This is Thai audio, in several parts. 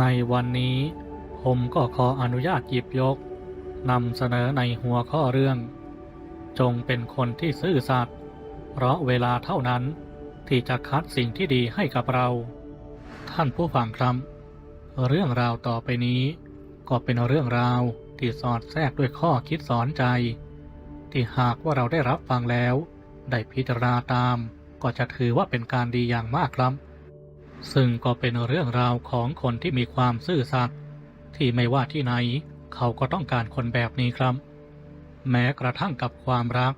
ในวันนี้ผมก็ขออนุญาตหยิบยกนำเสนอในหัวข้อเรื่อง จงเป็นคนที่ซื่อสัตย์เพราะเวลาเท่านั้นที่จะคัดสิ่งที่ดีให้กับเรา ท่านผู้ฟังครับ เรื่องราวต่อไปนี้ ก็เป็นเรื่องราวที่สอดแทรกด้วยข้อคิดสอนใจ ที่หากว่าเราได้รับฟังแล้ว ได้พิจารณาตาม ก็จะถือว่าเป็นการดีอย่างมากครับ ซึ่งก็เป็นเรื่องราวของคนที่มีความซื่อสัตย์ที่ไม่ว่าที่ไหน เขาก็ต้องการคนแบบนี้ครับ แม้กระทั่งกับความรัก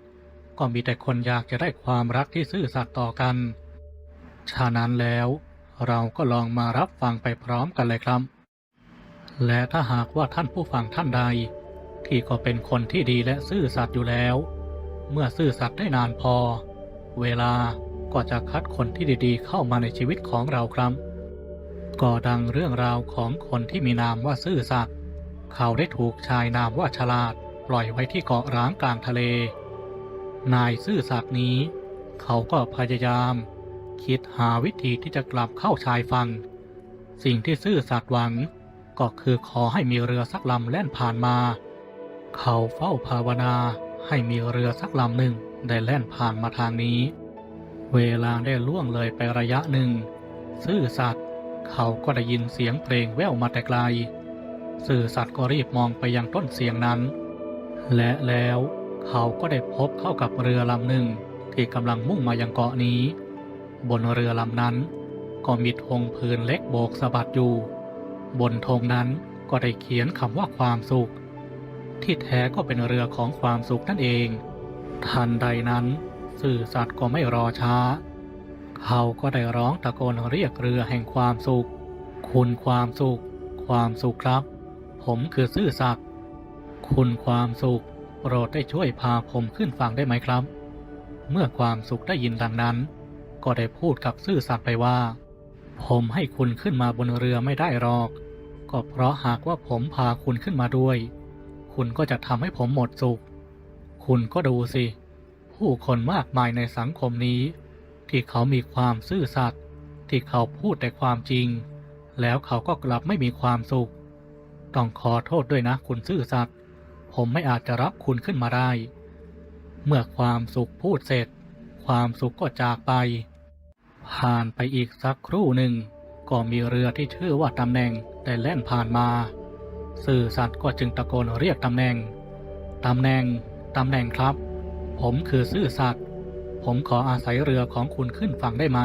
ก็มีแต่คนอยากจะได้ความรักที่ซื่อสัตย์ต่อกัน ฉะนั้นแล้วเราก็ลองมารับฟังไปพร้อมกันเลยครับ และถ้าหากว่าท่านผู้ฟังท่านใด ที่ก็เป็นคนที่ดีและซื่อสัตย์อยู่แล้ว เมื่อซื่อสัตย์ได้นานพอ เวลา ก็จะคัดคนที่ดีๆ เข้ามาในชีวิตของเราครับ ก็ดังเรื่องราวของคนที่มีนามว่าซื่อสัตย์เขาได้ถูกชายนามว่าฉลาด ปล่อยไว้ที่เกาะร้างกลางทะเล นายซื่อสัตย์นี้ เขาก็พยายาม คิดหาวิธีที่จะกลับเข้าชายฝั่งสิ่งที่ซื่อสัตย์หวังก็คือขอให้มีเรือสักลำแล่นผ่านมา เขาเฝ้าภาวนาให้มีเรือสักลำหนึ่งได้แล่นผ่านมาทางนี้ เวลาได้ล่วงเลยไประยะหนึ่ง ซื่อสัตย์เขาก็ได้ยินเสียงเพลงแว่วมาแต่ไกล ซื่อสัตย์ก็รีบมองไปยังต้นเสียงนั้น และแล้วเขาก็ได้พบเข้ากับเรือลำหนึ่งที่กำลังมุ่งมายังเกาะนี้ บนเรือลำนั้น ก็มีธงพื้นเล็กโบกสะบัดอยู่ บนธงนั้นก็ได้เขียนคำว่าความสุข ที่แท้ก็เป็นเรือของความสุขนั่นเอง ทันใดนั้น สื่อสัตว์ก็ไม่รอช้า เขาก็ได้ร้องตะโกนเรียกเรือแห่งความสุข คุณความสุข ความสุขครับ ผมคือซื่อสัตย์คุณความสุข โปรดได้ช่วยพาผมขึ้นฝั่งได้ไหมครับ เมื่อความสุขได้ยินดังนั้น ก็ได้พูดกับซื่อสัตย์ไปว่า ผมให้คุณขึ้นมาบนเรือไม่ได้หรอก ก็เพราะหากว่าผมพาคุณขึ้นมาด้วย คุณก็จะทำให้ผมหมดสุข คุณก็ดูสิ ผู้คนมากมายในสังคมนี้ ที่เขามีความซื่อสัตย์ที่เขาพูดแต่ความจริง แล้วเขาก็กลับไม่มีความสุข ต้องขอโทษด้วยนะคุณซื่อสัตย์ผมไม่อาจจะรับคุณขึ้นมาได้ เมื่อความสุขพูดเสร็จ ความสุขก็จากไป ผ่านไปอีกสักครู่หนึ่ง ก็มีเรือที่ชื่อว่าตำแหน่งได้แล่นผ่านมา สื่อสัตว์ก็จึงตะโกนเรียกตำแหน่ง ตำแหน่ง ตำแหน่งครับ ผมคือซื่อสัตย์ผมขออาศัยเรือของคุณขึ้นฝั่งได้ไหม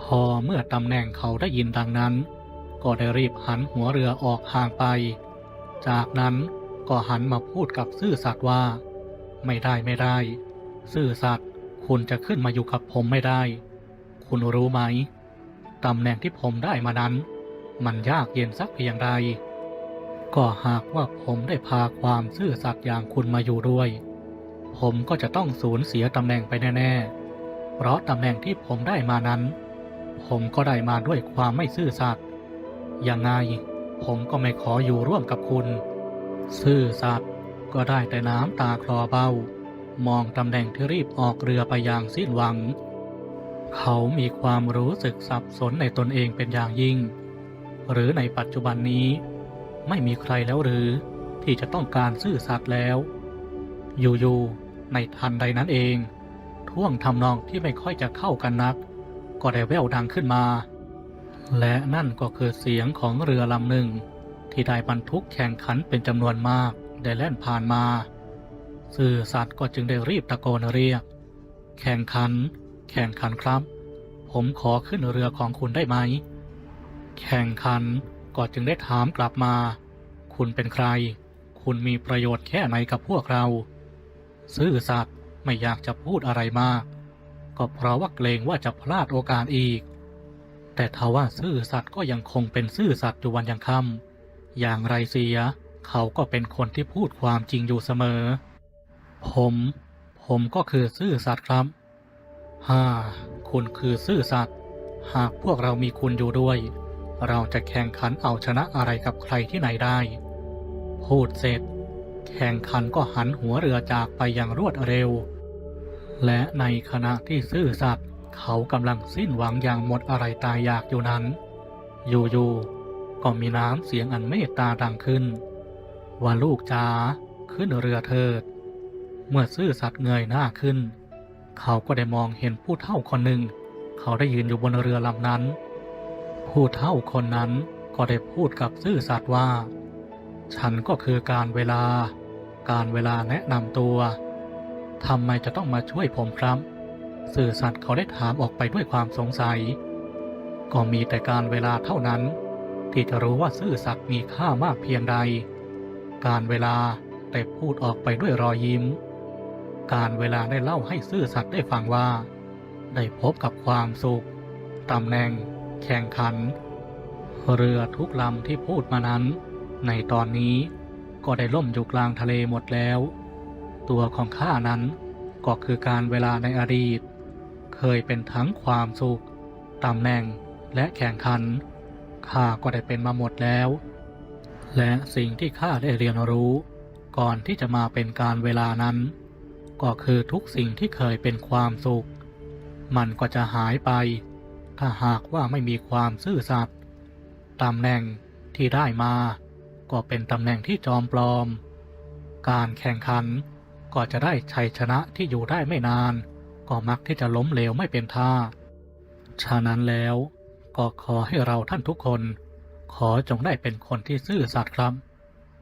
พอเมื่อตำแหน่งเขาได้ยินดังนั้น ก็ได้รีบหันหัวเรือออกห่างไป จากนั้นก็หันมาพูดกับซื่อสัตย์ว่า ไม่ได้ไม่ได้ ซื่อสัตย์คุณจะขึ้นมาอยู่กับผมไม่ได้ คุณรู้ไหมตำแหน่งที่ผมได้มานั้น มันยากเย็นสักเพียงใดก็หากว่าผมได้พาความซื่อสัตย์อย่างคุณมาอยู่ด้วย ผมก็จะต้องสูญเสียตำแหน่งไปแน่ๆ เพราะตำแหน่งที่ผมได้มานั้น ผมก็ได้มาด้วยความไม่ซื่อสัตย์ยังไงผมก็ไม่ขออยู่ร่วมกับคุณ ซื่อสัตย์ก็ได้แต่น้ำตาคลอเบ้า มองตำแหน่งที่รีบออกเรือไปอย่างสิ้นหวัง เขามีความรู้สึกสับสนในตนเองเป็นอย่างยิ่ง หรือในปัจจุบันนี้ ไม่มีใครแล้วหรือที่จะต้องการซื่อสัตย์แล้ว อยู่ๆ ในทันใดนั้นเอง ท่วงทำนองที่ไม่ค่อยจะเข้ากันนัก ก็ได้แว่วดังขึ้นมา และนั่นก็คือเสียงของเรือลำหนึ่ง ที่ได้บรรทุกแข่งขันเป็นจำนวนมากได้แล่นผ่านมา สื่อสัตว์ก็จึงได้รีบตะโกนเรียก แข่งขัน แข่งขันครับ ผมขอขึ้นเรือของคุณได้ไหม แข่งขันก็จึงได้ถามกลับมา คุณเป็นใคร คุณมีประโยชน์แค่ไหนกับพวกเรา ซื่อสัตย์ไม่อยากจะพูดอะไรมาก ก็เพราะว่าเกรงว่าจะพลาดโอกาสอีก แต่ทว่าซื่อสัตย์ก็ยังคงเป็นซื่อสัตย์อยู่วันยังค่ำอย่างไรเสีย เขาก็เป็นคนที่พูดความจริงอยู่เสมอ ผม ผมก็คือซื่อสัตย์ครับฮ่าคุณคือซื่อสัตย์หากพวกเรามีคุณอยู่ด้วย เราจะแข่งขันเอาชนะอะไรกับใครที่ไหนได้ พูดเสร็จ แข่งขันก็หันหัวเรือจากไปอย่างรวดเร็ว และในขณะที่ซื่อสัตย์เขากำลังสิ้นหวังอย่างหมดอะไรตายอยากอยู่นั้น อยู่ๆก็มีน้ำเสียงอันเมตตาดังขึ้น ว่าลูกจ๋าขึ้นเรือเถิด เมื่อซื่อสัตย์เงยหน้าขึ้น เขาก็ได้มองเห็นผู้เฒ่าคนหนึ่ง เขาได้ยืนอยู่บนเรือลำนั้น ผู้เฒ่าคนนั้นก็ได้พูดกับซื่อสัตย์ว่า ฉันก็คือการเวลา การเวลาแนะนำตัวทำไมจะต้องมาช่วยผมครับ สื่อสัตย์เขาได้ถามออกไปด้วยความสงสัย ก็มีแต่การเวลาเท่านั้น ที่จะรู้ว่าซื่อสัตย์มีค่ามากเพียงใด การเวลาได้พูดออกไปด้วยรอยยิ้ม การเวลาได้เล่าให้ซื่อสัตย์ได้ฟังว่า ได้พบกับความสุขตำแหน่ง แข่งขัน เรือทุกลำที่พูดมานั้น ในตอนนี้ก็ได้ล่มอยู่กลางทะเลหมดแล้ว ตัวของข้านั้นก็คือการเวลาในอดีต เคยเป็นทั้งความสุขตำแหน่งและแข่งขันข้าก็ได้เป็นมาหมดแล้ว และสิ่งที่ข้าได้เรียนรู้ ก่อนที่จะมาเป็นการเวลานั้น ก็คือทุกสิ่งที่เคยเป็นความสุข มันก็จะหายไป ถ้าหากว่าไม่มีความซื่อสัตย์ตำแหน่งที่ได้มา ก็เป็นตำแหน่งที่จอมปลอม การแข่งขันก็จะได้ชัยชนะที่อยู่ได้ไม่นาน ก็มักที่จะล้มเหลวไม่เป็นท่า ฉะนั้นแล้วก็ขอให้เราท่านทุกคน ขอจงได้เป็นคนที่ซื่อสัตย์ครับ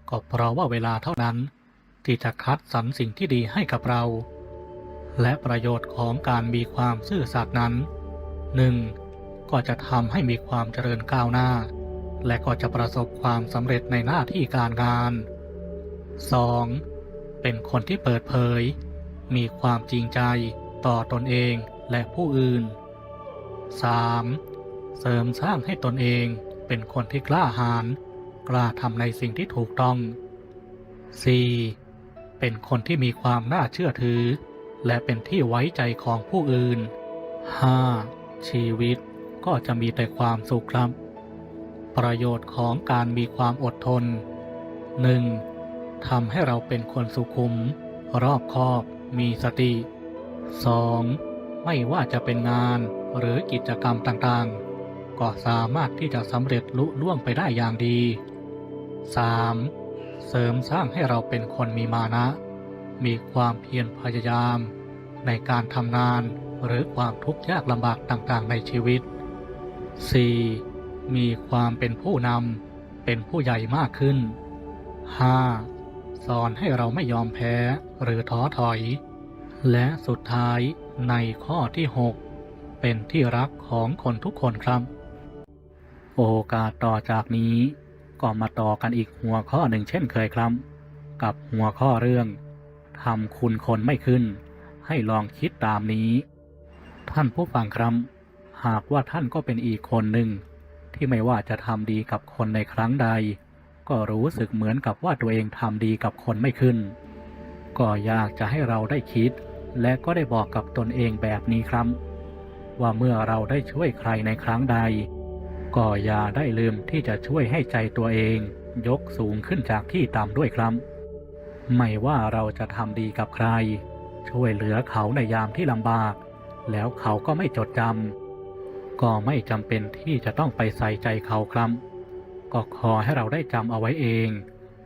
ก็เพราะว่าเวลาเท่านั้น ที่จะคัดสรรสิ่งที่ดีให้กับเรา และประโยชน์ของการมีความซื่อสัตย์นั้นหนึ่งก็จะทำให้มีความเจริญก้าวหน้า และก็จะประสบความสำเร็จในหน้าที่การงาน 2. เป็นคนที่เปิดเผย มีความจริงใจต่อตนเองและผู้อื่น 3. เสริมสร้างให้ตนเองเป็นคนที่กล้าหาญกล้าทำในสิ่งที่ถูกต้อง 4. เป็นคนที่มีความน่าเชื่อถือ และเป็นที่ไว้ใจของผู้อื่น 5. ชีวิตก็จะมีแต่ความสุขครับ ประโยชน์ของการมีความอดทน 1. ทำให้เราเป็นคนสุขุม รอบคอบ มีสติ 2. ไม่ว่าจะเป็นงานหรือกิจกรรมต่างๆ ก็สามารถที่จะสำเร็จลุล่วงไปได้อย่างดี 3. เสริมสร้างให้เราเป็นคนมีมานะ มีความเพียรพยายาม ในการทำงานหรือความทุกข์ยากลำบากต่างๆ ในชีวิต 4. มีความเป็นผู้นำเป็นผู้ใหญ่มากขึ้น 5. สอนให้เราไม่ยอมแพ้หรือท้อถอย และสุดท้ายในข้อที่ 6 เป็นที่รักของคนทุกคนครับ โอกาสต่อจากนี้ก็มาต่อกันอีกหัวข้อหนึ่งเช่นเคยครับ กับหัวข้อเรื่องทำคุณคนไม่ขึ้น ให้ลองคิดตามนี้ ท่านผู้ฟังครับ หากว่าท่านก็เป็นอีกคนหนึ่ง ที่ไม่ว่าจะทำดีกับคนในครั้งใด ก็รู้สึกเหมือนกับว่าตัวเองทำดีกับคนไม่ขึ้น ก็อยากจะให้เราได้คิด และก็ได้บอกกับตนเองแบบนี้ครับ ว่าเมื่อเราได้ช่วยใครในครั้งใด ก็อย่าได้ลืมที่จะช่วยให้ใจตัวเอง ยกสูงขึ้นจากที่ต่ำด้วยครับไม่ว่าเราจะทำดีกับใคร ช่วยเหลือเขาในยามที่ลำบาก แล้วเขาก็ไม่จดจำ ก็ไม่จำเป็นที่จะต้องไปใส่ใจเขาครับ ก็ขอให้เราได้จำเอาไว้เอง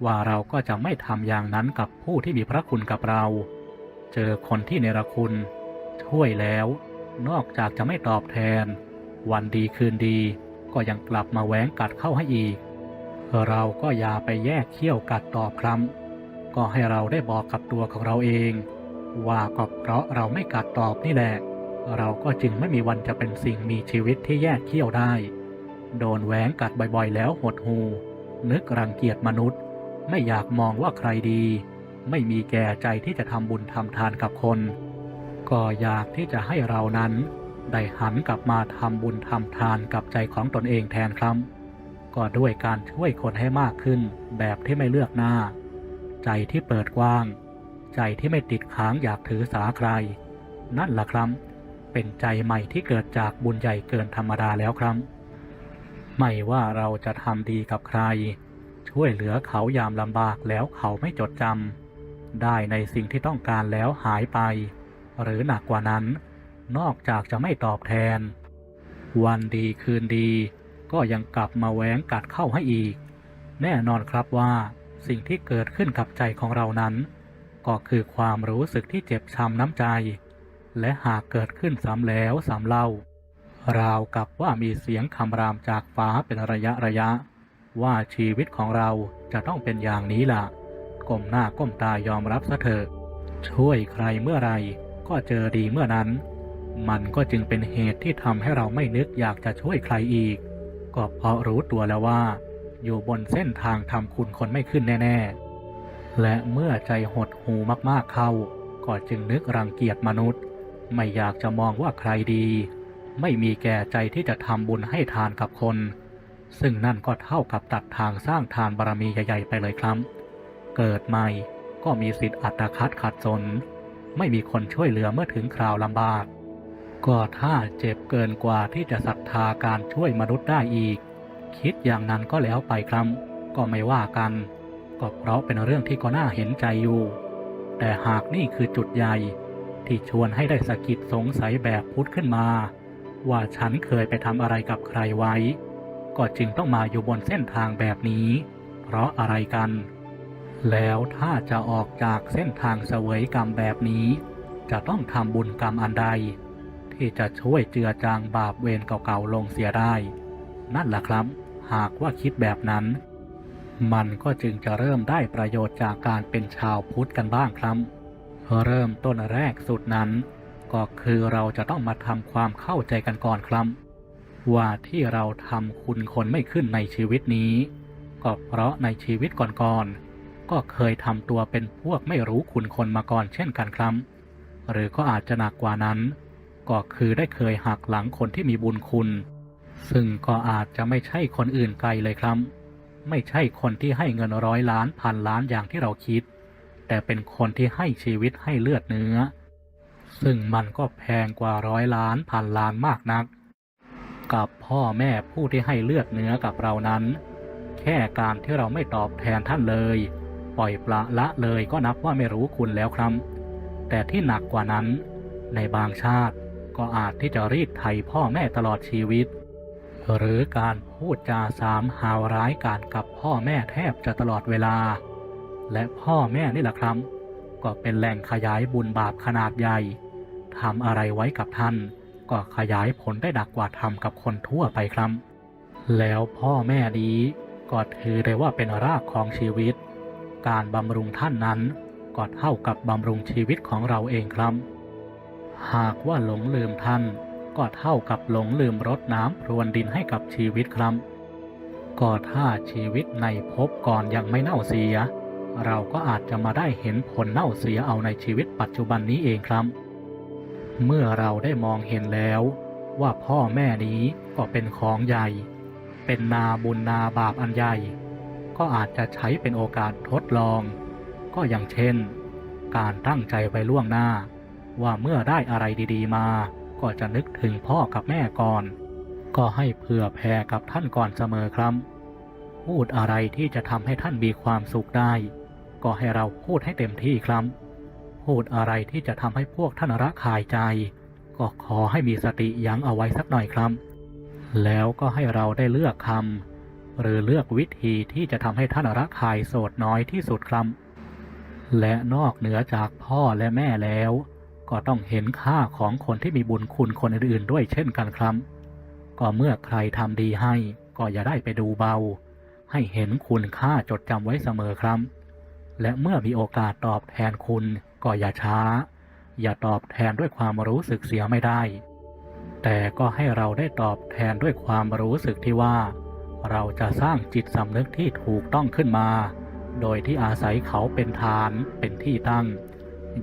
ว่าเราก็จะไม่ทำอย่างนั้นกับผู้ที่มีพระคุณกับเรา เจอคนที่เนรคุณ ช่วยแล้ว นอกจากจะไม่ตอบแทน วันดีคืนดี ก็ยังกลับมาแหวงกัดเข้าให้อีก เราก็อย่าไปแยกเขี้ยวกัดตอบคำก็ให้เราได้บอกกับตัวของเราเอง ว่าก็เพราะเราไม่กัดตอบนี่แหละ เราก็จึงไม่มีวันจะเป็นสิ่งมีชีวิตที่แยกเขี้ยวได้ โดนแหวงกัดบ่อยๆ แล้วหดหู นึกรังเกียจมนุษย์ ไม่อยากมองว่าใครดี ไม่มีแก่ใจที่จะทำบุญทำทานกับคน ก็อยากที่จะให้เรานั้น ได้หันกลับมาทำบุญทำทานกับใจของตนเองแทนครับก็ด้วยการช่วยคนให้มากขึ้นแบบที่ไม่เลือกหน้า ใจที่เปิดกว้าง ใจที่ไม่ติดค้างอยากถือสาใคร นั่นแหละครับ เป็นใจใหม่ที่เกิดจากบุญใหญ่เกินธรรมดาแล้วครับ ไม่ว่าเราจะทำดีกับใคร ช่วยเหลือเขายามลำบากแล้วเขาไม่จดจำได้ในสิ่งที่ต้องการแล้วหายไป หรือหนักกว่านั้น นอกจากจะไม่ตอบแทน วันดีคืนดี ก็ยังกลับมาแหวงกัดเข้าให้อีก แน่นอนครับว่าสิ่งที่เกิดขึ้นกับใจของเรานั้น ก็คือความรู้สึกที่เจ็บช้ำน้ำใจ และหากเกิดขึ้นซ้ำแล้วซ้ำเล่า ราวกับว่ามีเสียงคำรามจากฟ้าเป็นระยะระยะ ว่าชีวิตของเราจะต้องเป็นอย่างนี้ล่ะ ก้มหน้าก้มตายอมรับซะเถอะ ช่วยใครเมื่อไรก็เจอดีเมื่อนั้น มันก็จึงเป็นเหตุที่ทำให้เราไม่นึกอยากจะช่วยใครอีก ก็เพราะรู้ตัวแล้วว่า อยู่บนเส้นทางทำคุณคนไม่ขึ้นแน่ๆ และเมื่อใจหดหูมากๆเข้าก็จึงนึกรังเกียจมนุษย์ ไม่อยากจะมองว่าใครดี ไม่มีแก่ใจที่จะทำบุญให้ทานกับคน ซึ่งนั่นก็เท่ากับตัดทางสร้างทานบารมีใหญ่ๆไปเลยครับ เกิดใหม่ก็มีสิทธิ์อัตคัดขัดสน ไม่มีคนช่วยเหลือเมื่อถึงคราวลำบาก ก็ถ้าเจ็บเกินกว่าที่จะศรัทธาการช่วยมนุษย์ได้อีก คิดอย่างนั้นก็แล้วไปครับ ก็ไม่ว่ากัน ก็เพราะเป็นเรื่องที่ก็น่าเห็นใจอยู่ แต่หากนี่คือจุดใหญ่ ที่ชวนให้ได้สะกิดสงสัยแบบพุทธขึ้นมา ว่าฉันเคยไปทำอะไรกับใครไว้ ก็จึงต้องมาอยู่บนเส้นทางแบบนี้ เพราะอะไรกัน แล้วถ้าจะออกจากเส้นทางเสวยกรรมแบบนี้ จะต้องทำบุญกรรมอันใด ที่จะช่วยเจือจางบาปเวรเก่าๆลงเสียได้ นั่นแหละครับ หากว่าคิดแบบนั้น มันก็จึงจะเริ่มได้ประโยชน์จากการเป็นชาวพุทธกันบ้างครับ เริ่มต้นแรกสุดนั้น ก็คือเราจะต้องมาทำความเข้าใจกันก่อนครับ ว่าที่เราทำคุณคนไม่ขึ้นในชีวิตนี้ ก็เพราะในชีวิตก่อนๆก็เคยทำตัวเป็นพวกไม่รู้คุณคนมาก่อนเช่นกันครับ หรือก็อาจจะหนักกว่านั้น ก็คือได้เคยหักหลังคนที่มีบุญคุณ ซึ่งก็อาจจะไม่ใช่คนอื่นไกลเลยครับ ไม่ใช่คนที่ให้เงินร้อยล้านพันล้านอย่างที่เราคิด แต่เป็นคนที่ให้ชีวิตให้เลือดเนื้อ ซึ่งมันก็แพงกว่าร้อยล้านพันล้านมากนัก กับพ่อแม่ผู้ที่ให้เลือดเนื้อกับเรานั้น แค่การที่เราไม่ตอบแทนท่านเลย ปล่อยปละละเลยก็นับว่าไม่รู้คุณแล้วครับ แต่ที่หนักกว่านั้น ในบางชาติก็อาจที่จะรีดไถพ่อแม่ตลอดชีวิต หรือการพูดจาสามหาวร้ายการกับพ่อแม่แทบจะตลอดเวลา และพ่อแม่นี่แหละครับ ก็เป็นแหล่งขยายบุญบาปขนาดใหญ่ทำอะไรไว้กับท่าน ก็ขยายผลได้ดักกว่าทำกับคนทั่วไปครับ แล้วพ่อแม่นี้ก็ถือได้ว่าเป็นรากของชีวิต การบำรุงท่านนั้นก็เท่ากับบำรุงชีวิตของเราเองครับ หากว่าหลงลืมท่าน ก็เท่ากับหลงลืมรดน้ำพรวนดินให้กับชีวิตครับ ก็ถ้าชีวิตในภพก่อนยังไม่เน่าเสีย เราก็อาจจะมาได้เห็นผลเน่าเสียเอาในชีวิตปัจจุบันนี้เองครับ เมื่อเราได้มองเห็นแล้ว ว่าพ่อแม่นี้ก็เป็นของใหญ่ เป็นนาบุญนาบาปอันใหญ่ ก็อาจจะใช้เป็นโอกาสทดลอง ก็อย่างเช่น การตั้งใจไว้ล่วงหน้า ว่าเมื่อได้อะไรดีๆมา ก็จะนึกถึงพ่อกับแม่ก่อน ก็ให้เผื่อแผ่กับท่านก่อนเสมอครับพูดอะไรที่จะทำให้ท่านมีความสุขได้ ก็ให้เราพูดให้เต็มที่ครับ พูดอะไรที่จะทำให้พวกท่านระคายใจ ก็ขอให้มีสติยั้งเอาไว้สักหน่อยครับ แล้วก็ให้เราได้เลือกคำหรือเลือกวิธีที่จะทำให้ท่านระคายโสดน้อยที่สุดครับและนอกเหนือจากพ่อและแม่แล้ว ก็ต้องเห็นค่าของคนที่มีบุญคุณคนอื่นๆด้วยเช่นกันครับ ก็เมื่อใครทำดีให้ ก็อย่าได้ไปดูเบา ให้เห็นคุณค่าจดจำไว้เสมอครับ และเมื่อมีโอกาสตอบแทนคุณก็อย่าช้า อย่าตอบแทนด้วยความรู้สึกเสียไม่ได้ แต่ก็ให้เราได้ตอบแทนด้วยความรู้สึกที่ว่า เราจะสร้างจิตสำนึกที่ถูกต้องขึ้นมา โดยที่อาศัยเขาเป็นฐานเป็นที่ตั้ง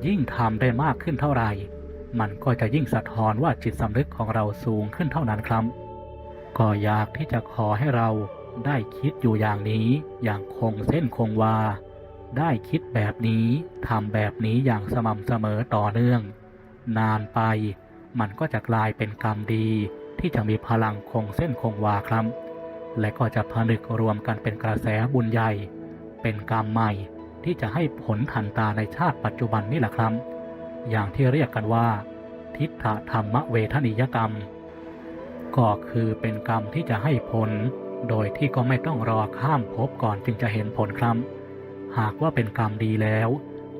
ยิ่งทำได้มากขึ้นเท่าไหร่ มันก็จะยิ่งสะท้อนว่าจิตสำนึกของเราสูงขึ้นเท่านั้นครับก็อยากที่จะขอให้เราได้คิดอยู่อย่างนี้อย่างคงเส้นคงวา ได้คิดแบบนี้ทำแบบนี้อย่างสม่ำเสมอต่อเนื่อง นานไปมันก็จะกลายเป็นกรรมดีที่จะมีพลังคงเส้นคงวาครับ และก็จะผนึกรวมกันเป็นกระแสบุญใหญ่ เป็นกรรมใหม่ที่จะให้ผลทันตาในชาติปัจจุบันนี่แหละครับ อย่างที่เรียกกันว่า ทิฏฐธรรมเวทนิยกรรม ก็คือเป็นกรรมที่จะให้ผล โดยที่ก็ไม่ต้องรอข้ามภพก่อนจึงจะเห็นผลครับ หากว่าเป็นกรรมดีแล้ว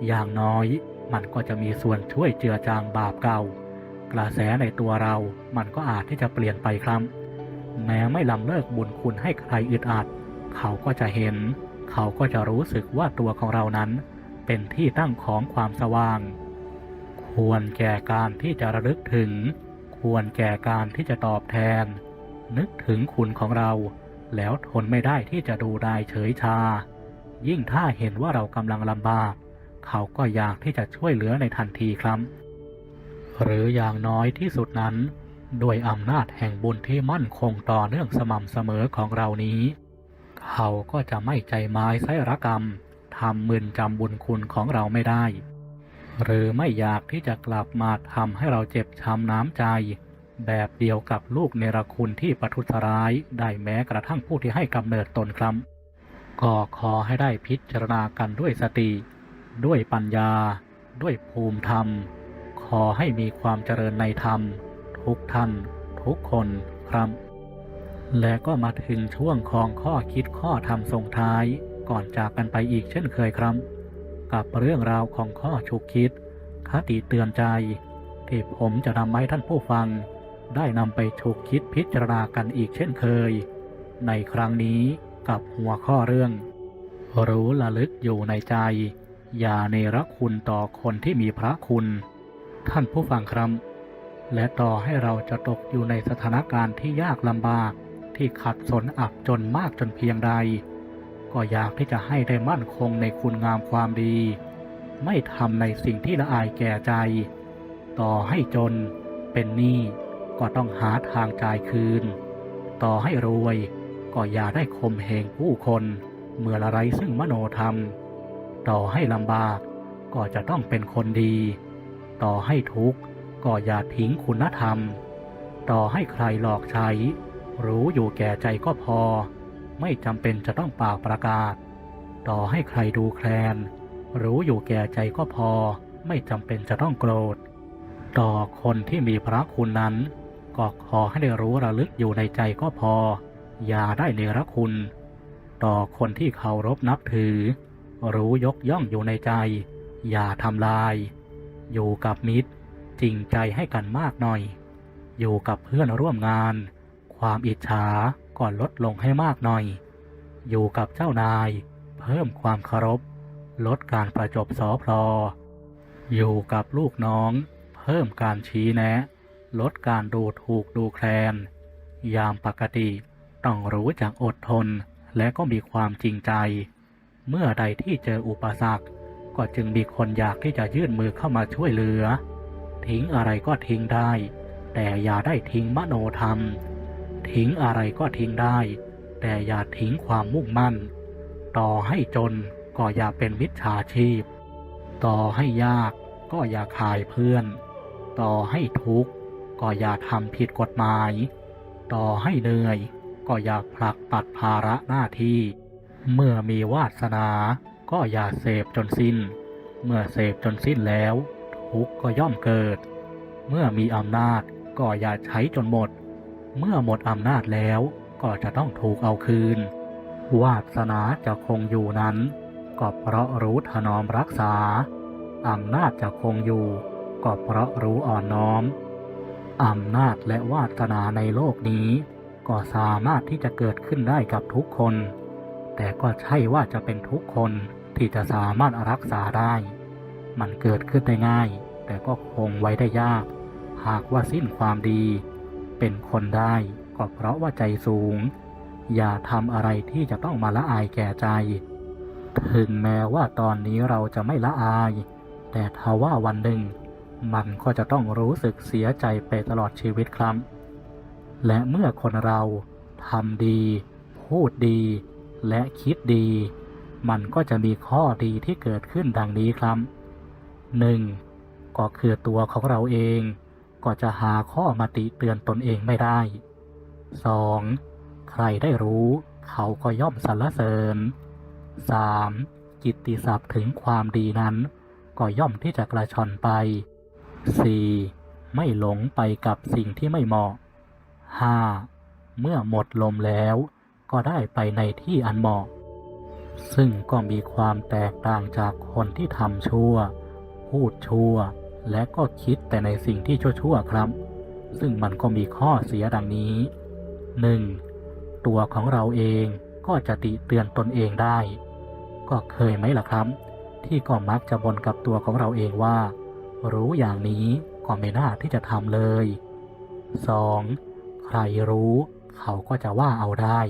อย่างน้อยมันก็จะมีส่วนช่วยเจือจางบาปเก่า กระแสในตัวเรามันก็อาจที่จะเปลี่ยนไปครับ แม้ไม่ลำเลิกบุญคุณให้ใครอึดอัด เขาก็จะเห็น เขาก็จะรู้สึกว่าตัวของเรานั้น เป็นที่ตั้งของความสว่าง ควรแก่การที่จะระลึกถึง ควรแก่การที่จะตอบแทน นึกถึงคุณของเรา แล้วทนไม่ได้ที่จะดูได้เฉยชา ยิ่งถ้าเห็นว่าเรากำลังลำบาก เขาก็อยากที่จะช่วยเหลือในทันทีครับ หรืออย่างน้อยที่สุดนั้น ด้วยอำนาจแห่งบุญที่มั่นคงต่อเนื่องสม่ำเสมอของเรานี้ เขาก็จะไม่ใจไม้ไส้รกรรมทำมึนจำบุญคุณของเราไม่ได้ หรือไม่อยากที่จะกลับมาทำให้เราเจ็บช้ำน้ำใจ แบบเดียวกับลูกเนรคุณที่ประทุษร้ายได้แม้กระทั่งผู้ที่ให้กำเนิดตนครับ ก็ขอให้ได้พิจารณากันด้วยสติ ด้วยปัญญา ด้วยภูมิธรรม ขอให้มีความเจริญในธรรม ทุกท่าน ทุกคนครับ และก็มาถึงช่วงของข้อคิดข้อธรรมส่งท้ายก่อนจากกันไปอีกเช่นเคยครับ กับเรื่องราวของข้อฉุกคิด คติเตือนใจ ที่ผมจะนำให้ท่านผู้ฟัง ได้นำไปฉุกคิดพิจารณากันอีกเช่นเคย ในครั้งนี้ กับหัวข้อเรื่อง รู้ละลึกอยู่ในใจ อย่าเนรคุณต่อคนที่มีพระคุณ ท่านผู้ฟังครับ และต่อให้เราจะตกอยู่ในสถานการณ์ที่ยากลำบากที่ขัดสนอับจนมากจนเพียงใด ก็อยากที่จะให้ได้มั่นคงในคุณงามความดี ไม่ทำในสิ่งที่ละอายแก่ใจ ต่อให้จนเป็นหนี้ก็ต้องหาทางจ่ายคืน ต่อให้รวย ก็อย่าได้ข่มเหงผู้คนเมื่อละไรซึ่งมโนธรรม ต่อให้ลำบากก็จะต้องเป็นคนดี ต่อให้ทุกข์ก็อย่าทิ้งคุณธรรม ต่อให้ใครหลอกใช้ รู้อยู่แก่ใจก็พอ ไม่จำเป็นจะต้องปากประกาศ ต่อให้ใครดูแคลน รู้อยู่แก่ใจก็พอ ไม่จำเป็นจะต้องโกรธ ต่อคนที่มีพระคุณนั้นก็ขอให้ได้รู้ระลึกอยู่ในใจก็พอ อย่าได้เนรคุณ ต่อคนที่เคารพนับถือ รู้ยกย่องอยู่ในใจ อย่าทำลาย อยู่กับมิตรจริงใจให้กันมากหน่อย อยู่กับเพื่อนร่วมงาน ความอิจฉาก็ลดลงให้มากหน่อย อยู่กับเจ้านาย เพิ่มความเคารพ ลดการประจบสอพลออยู่กับลูกน้อง เพิ่มการชี้แนะ ลดการดูถูกดูแคลน ยามปกติ ต้องรู้จักอดทนและก็มีความจริงใจ เมื่อใดที่เจออุปสรรค ก็จึงมีคนอยากที่จะยื่นมือเข้ามาช่วยเหลือ ทิ้งอะไรก็ทิ้งได้ แต่อย่าได้ทิ้งมโนธรรม ทิ้งอะไรก็ทิ้งได้ แต่อย่าทิ้งความมุ่งมั่น ต่อให้จนก็อย่าเป็นมิจฉาชีพ ต่อให้ยากก็อย่าขายเพื่อน ต่อให้ทุกข์ก็อย่าทำผิดกฎหมาย ต่อให้เหนื่อย ก็อย่าผลักปัดภาระหน้าที่ เมื่อมีวาสนา ก็อย่าเสพจนสิ้น เมื่อเสพจนสิ้นแล้ว ทุกข์ก็ย่อมเกิด เมื่อมีอำนาจก็อย่าใช้จนหมด เมื่อหมดอำนาจแล้วก็จะต้องถูกเอาคืน วาสนาจะคงอยู่นั้น ก็เพราะรู้ถนอมรักษา อำนาจจะคงอยู่ ก็เพราะรู้อ่อนน้อม อำนาจและวาสนาในโลกนี้ ก็สามารถที่จะเกิดขึ้นได้กับทุกคน แต่ก็ใช่ว่าจะเป็นทุกคนที่จะสามารถรักษาได้ มันเกิดขึ้นได้ง่าย แต่ก็คงไว้ได้ยาก หากว่าสิ้นความดี เป็นคนได้ก็เพราะว่าใจสูง อย่าทำอะไรที่จะต้องมาละอายแก่ใจ ถึงแม้ว่าตอนนี้เราจะไม่ละอาย แต่ถ้าว่าวันหนึ่ง มันก็จะต้องรู้สึกเสียใจไปตลอดชีวิตครับ และเมื่อคนเราทำดี พูดดี และคิดดี มันก็จะมีข้อดีที่เกิดขึ้นดังนี้ครับ 1. ก็คือตัวของเราเอง ก็จะหาข้อมาติเตือนตนเองไม่ได้ 2. ใครได้รู้เขาก็ย่อมสรรเสริญ 3. กิตติศัพท์ถึงความดีนั้น ก็ย่อมที่จะกระชอนไป 4. ไม่หลงไปกับสิ่งที่ไม่เหมาะ 5. เมื่อหมดลมแล้วก็ได้ไปในที่อันเหมาะ ซึ่งก็มีความแตกต่างจากคนที่ทำชั่ว พูดชั่ว และก็คิดแต่ในสิ่งที่ชั่วๆครับ ซึ่งมันก็มีข้อเสียดังนี้ 1. ตัวของเราเองก็จะติเตือนตนเองได้ ก็เคยไหมล่ะครับ ที่ก็มักจะบ่นกับตัวของเราเองว่า รู้อย่างนี้ก็ไม่น่าที่จะทำเลย 2. ใครรู้ เขาก็จะว่าเอาได้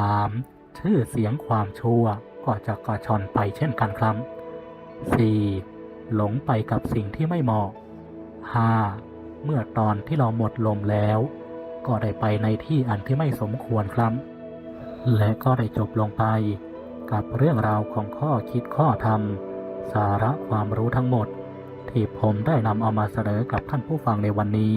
3. ชื่อเสียงความชั่วก็จะกระชอนไปเช่นกันครับ 4. หลงไปกับสิ่งที่ไม่เหมาะ 5. เมื่อตอนที่เราหมดลมแล้ว ก็ได้ไปในที่อันที่ไม่สมควรครับ และก็ได้จบลงไป กับเรื่องราวของข้อคิดข้อธรรม สาระความรู้ทั้งหมด ที่ผมได้นำเอามาเสนอกับท่านผู้ฟังในวันนี้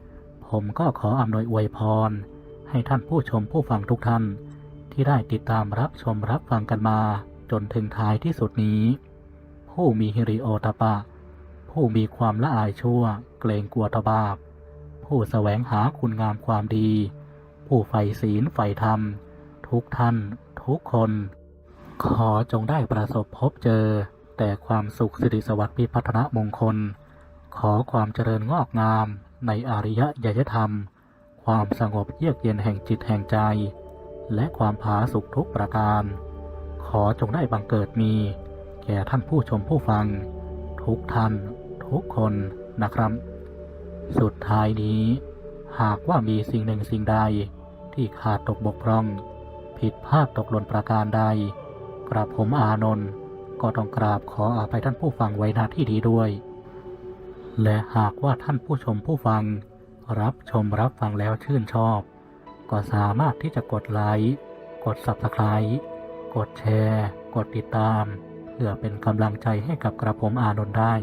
ผมก็ขออำนวยอวยพร ให้ท่านผู้ชมผู้ฟังทุกท่าน ที่ได้ติดตามรับชมรับฟังกันมาจนถึงท้ายที่สุดนี้ ผู้มีฮิริโอตปะ ผู้มีความละอายชั่ว เกรงกลัวตบาป ผู้แสวงหาคุณงามความดี ผู้ใฝ่ศีลใฝ่ธรรม ทุกท่าน ทุกคน ขอจงได้ประสบพบเจอ แต่ความสุขสิริสวัสดิ์พิพัฒนมงคล ขอความเจริญงอกงาม ในอริยยธรรม ความสงบเยือกเย็นแห่งจิตแห่งใจ และความผาสุกทุกประการ ขอจงได้บังเกิดมี แก่ท่านผู้ชมผู้ฟัง ทุกท่าน ทุกคนนะครับ สุดท้ายนี้ หากว่ามีสิ่งหนึ่งสิ่งใด ที่ขาดตกบกพร่อง ผิดพลาดตกหล่นประการใด กราบผมอานนท์ก็ต้องกราบขออาภัยท่านผู้ฟังไว้ณที่นี้ด้วย และหากว่าท่านผู้ชมผู้ฟัง รับชมรับฟังแล้วชื่นชอบ ก็สามารถที่จะกดไลค์กด Subscribe กดแชร์ กดติดตาม เพื่อเป็นกำลังใจให้กับกระผมอานนท์ได้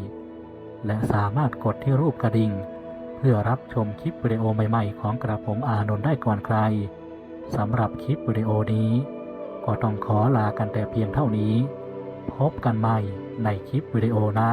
และสามารถกดที่รูปกระดิ่ง เพื่อรับชมคลิปวิดีโอใหม่ๆ ของกระผมอานนท์ได้ก่อนใครสำหรับคลิปวิดีโอนี้ ก็ต้องขอลากันแต่เพียงเท่านี้ พบกันใหม่ในคลิปวิดีโอหน้า